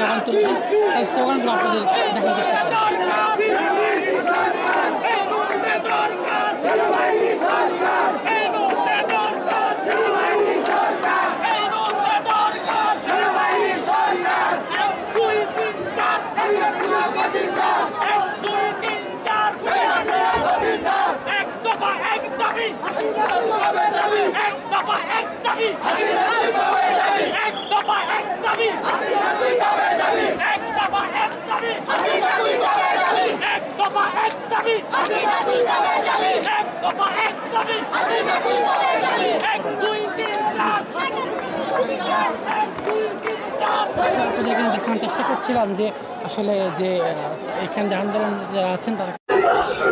Slogan তুলেছেন তাই স্লোগানগুলো আপনাদের দেখার চেষ্টা এখানে দেখানোর চেষ্টা করছিলাম যে আসলে যে এখানে যে আন্দোলন যারা আছেন তারা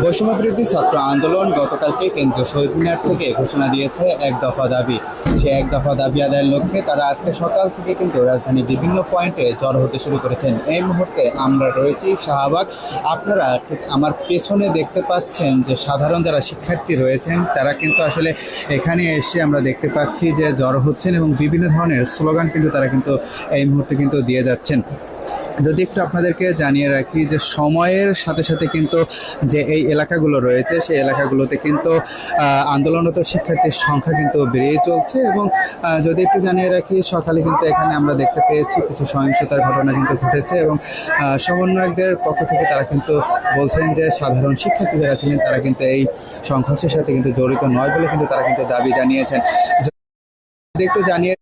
বৈষম্যবিরোধী ছাত্র আন্দোলন গতকালকে কেন্দ্রীয় শহীদ মিনার থেকে ঘোষণা দিয়েছে এক দফা দাবি। সে এক দফা দাবি আদায়ের লক্ষ্যে তারা আজকে সকাল থেকে কিন্তু রাজধানীর বিভিন্ন পয়েন্টে জড়ো হতে শুরু করেছেন। এই মুহূর্তে আমরা রয়েছি শাহবাগ। আপনারা ঠিক আমার পেছনে দেখতে পাচ্ছেন যে সাধারণ যারা শিক্ষার্থী রয়েছেন, তারা কিন্তু আসলে এখানে এসে আমরা দেখতে পাচ্ছি যে জড়ো হচ্ছেন এবং বিভিন্ন ধরনের স্লোগান কিন্তু তারা কিন্তু এই মুহূর্তে কিন্তু দিয়ে যাচ্ছেন। যদি একটু আপনাদেরকে জানিয়ে রাখি যে সময়ের সাথে সাথে কিন্তু যে এই এলাকাগুলো রয়েছে, সেই এলাকাগুলোতে কিন্তু আন্দোলনরত শিক্ষার্থীর সংখ্যা কিন্তু বেড়েই চলছে এবং যদি একটু জানিয়ে রাখি, সকালে কিন্তু এখানে আমরা দেখতে পেয়েছি কিছু সহিংসতার ঘটনা কিন্তু ঘটেছে এবং সমন্বয়কদের পক্ষ থেকে তারা কিন্তু বলছেন যে সাধারণ শিক্ষার্থী যারা ছিলেন তারা কিন্তু এই সংঘর্ষের সাথে কিন্তু জড়িত নয় বলে কিন্তু তারা কিন্তু দাবি জানিয়েছেন। যদি একটু জানিয়ে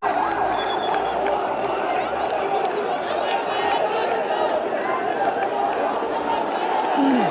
Mm-hmm.